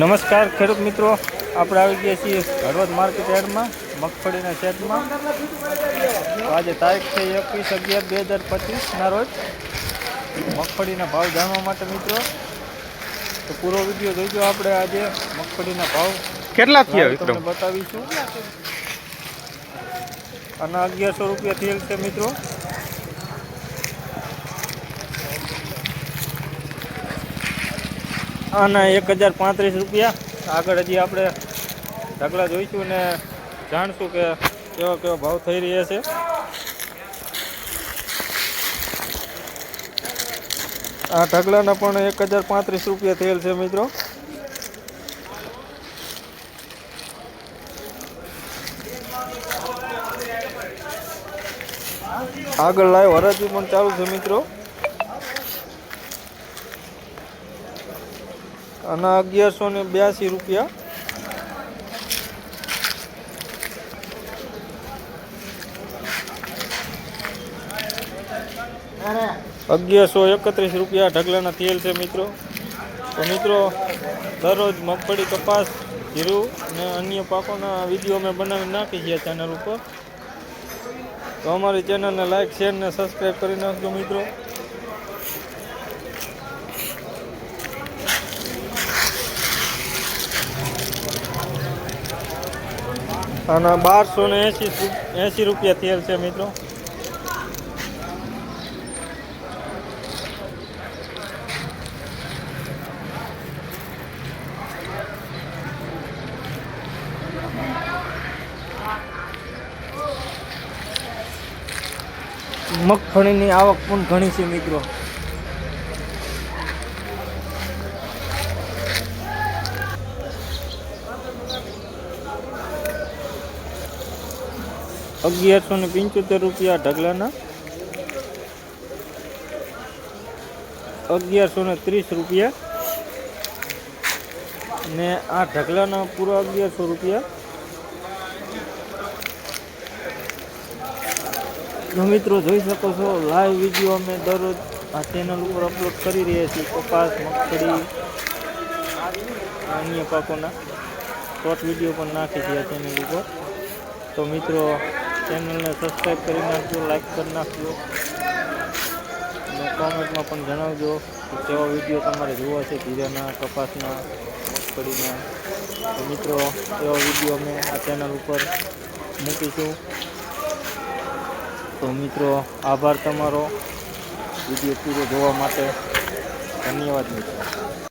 નમસ્કાર ખેડૂત મિત્રો. આપણે આવી ગયા છીએ હળવદ માર્કેટ યાર્ડમાં મગફળીના શેડમાં. આજે તારીખ છે એકવીસ અગિયાર બે હજાર પચીસના રોજ. મગફળીના ભાવ જાણવા માટે મિત્રો તો પૂરો વીડિયો જોઈજો આપણે આજે મગફળીના ભાવ. કેટલા થયા તમને બતાવીશું. અને અગિયારસો રૂપિયા થયેલ છે મિત્રો. આના એક હજાર પાંત્રીસ રૂપિયા. આગળ હજી આપણે ઢગલા જોઈશું ને જાણશું કે કેવા કેવા ભાવ થઈ રહ્યા છે. આ ઢગલાના પણ એક હજાર પાંત્રીસ રૂપિયા થયેલ છે મિત્રો. આગળ લાઈવ હરાજી પણ ચાલુ છે મિત્રો. અને અગિયારસો ને બ્યાસી રૂપિયા. અગિયારસો એકત્રીસ રૂપિયા ઢગલાના તેલ છે મિત્રો. તો મિત્રો, દરરોજ મગફળી કપાસ, જીરું ને અન્ય પાકોના વીડિયો અમે બનાવી નાખી છીએ ચેનલ ઉપર. તો અમારી ચેનલને લાઈક શેર ને સબસ્ક્રાઈબ કરી નાખજો મિત્રો. અને બારસો ને એંસી એંસી રૂપિયા તેલ છે મિત્રો. મગફળીની આવક પણ ઘણી છે મિત્રો. અગિયારસો ને પંચોતેર રૂપિયા ઢગલાના. અગિયારસો ને ત્રીસ રૂપિયા. ને આ ઢગલાના પૂરા અગિયારસો રૂપિયા. તો મિત્રો જોઈ શકો છો લાઈવ વીડિયો અમે દરરોજ આ ચેનલ ઉપર અપલોડ કરી રહ્યા છીએ, કપાસ, મગફળી, અન્ય પાકોના. શોર્ટ વીડિયો પણ નાખી છે આ ચેનલ ઉપર. તો મિત્રો ચેનલને સબસ્ક્રાઈબ કરી નાખજો લાઈક કરી નાખજો. અને કોમેન્ટમાં પણ જણાવજો કે કેવા વીડિયો તમારે જોવા છે જીરાના કપાસના, મગફળીના. મિત્રો એવા વીડિયો અમે આ ચેનલ ઉપર મૂકીશું. તો મિત્રો, આભાર તમારો. વીડિયો પૂરો જોવા માટે. ધન્યવાદ મિત્રો.